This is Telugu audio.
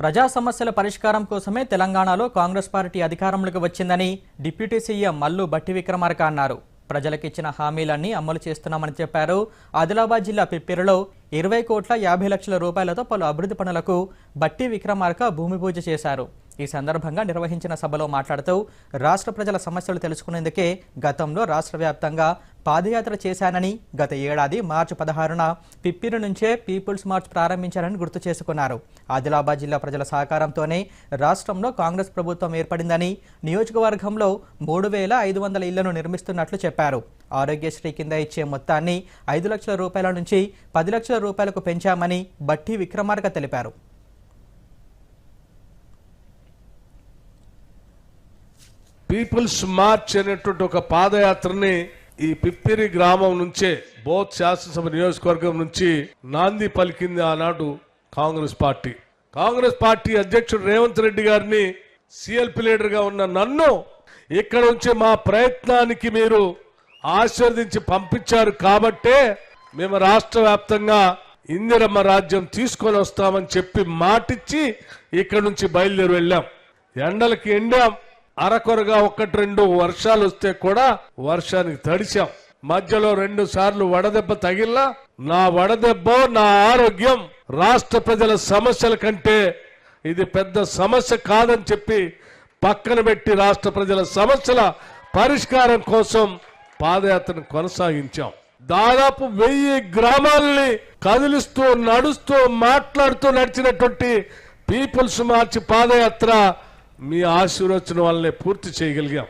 ప్రజా సమస్యల పరిష్కారం కోసమే తెలంగాణలో కాంగ్రెస్ పార్టీ అధికారంలోకి వచ్చిందని డిప్యూటీ సీఎం మల్లు బట్టి విక్రమార్క అన్నారు. ప్రజలకిచ్చిన హామీలన్నీ అమలు చేస్తున్నామని చెప్పారు. ఆదిలాబాద్ జిల్లా పిప్పిరిలో ఇరవై కోట్ల యాభై లక్షల రూపాయలతో పలు అభివృద్ధి పనులకు బట్టి విక్రమార్క భూమి పూజ చేశారు. ఈ సందర్భంగా నిర్వహించిన సభలో మాట్లాడుతూ రాష్ట్ర ప్రజల సమస్యలు తెలుసుకునేందుకే గతంలో రాష్ట్ర వ్యాప్తంగా పాదయాత్ర చేశానని గత ఏడాది మార్చి పదహారున పిప్పిరి నుంచే పీపుల్స్ మార్చ్ ప్రారంభించారని గుర్తు చేసుకున్నారు. ఆదిలాబాద్ జిల్లా ప్రజల సహకారంతోనే రాష్ట్రంలో కాంగ్రెస్ ప్రభుత్వం ఏర్పడిందని నియోజకవర్గంలో మూడు వేల ఐదు వందల ఇళ్ళను నిర్మిస్తున్నట్లు చెప్పారు. ఆరోగ్యశ్రీ కింద ఇచ్చే మొత్తాన్ని ఐదు లక్షల రూపాయల నుంచి పది లక్షల రూపాయలకు పెంచామని బట్టి విక్రమార్క తెలిపారు. పీపుల్స్ మార్చ్ అనేటువంటి ఒక పాదయాత్రని ఈ పిప్పిరి గ్రామం నుంచే బోత్ శాసనసభ నియోజకవర్గం నుంచి నాంది పలికింది ఆనాడు కాంగ్రెస్ పార్టీ. కాంగ్రెస్ పార్టీ అధ్యక్షుడు రేవంత్ రెడ్డి గారిని సిఎల్పి లీడర్గా ఉన్న నన్ను ఇక్కడ నుంచి మా ప్రయత్నానికి మీరు ఆశీర్వదించి పంపించారు కాబట్టే మేము రాష్ట్ర వ్యాప్తంగా ఇందిరమ్మ రాజ్యం తీసుకొని వస్తామని చెప్పి మాటిచ్చి ఇక్కడ నుంచి బయలుదేరి వెళ్ళాం. ఎండలకి ఎండాం. అరకొరగా ఒకటి రెండు వర్షాలు వస్తే కూడా వర్షానికి తడిచాం. మధ్యలో రెండు సార్లు వడదెబ్బ తగిల్లా నా వడదెబ్బ నా ఆరోగ్యం రాష్ట్ర ప్రజల సమస్యల కంటే ఇది పెద్ద సమస్య కాదని చెప్పి పక్కన పెట్టి రాష్ట్ర ప్రజల సమస్యల పరిష్కారం కోసం పాదయాత్రను కొనసాగించాం. దాదాపు వెయ్యి గ్రామాలని కదిలిస్తూ నడుస్తూ మాట్లాడుతూ నడిచినటువంటి పీపుల్స్ మార్చి పాదయాత్ర మీ ఆశీర్వచనం వల్లనే పూర్తి చేయగలిగాం.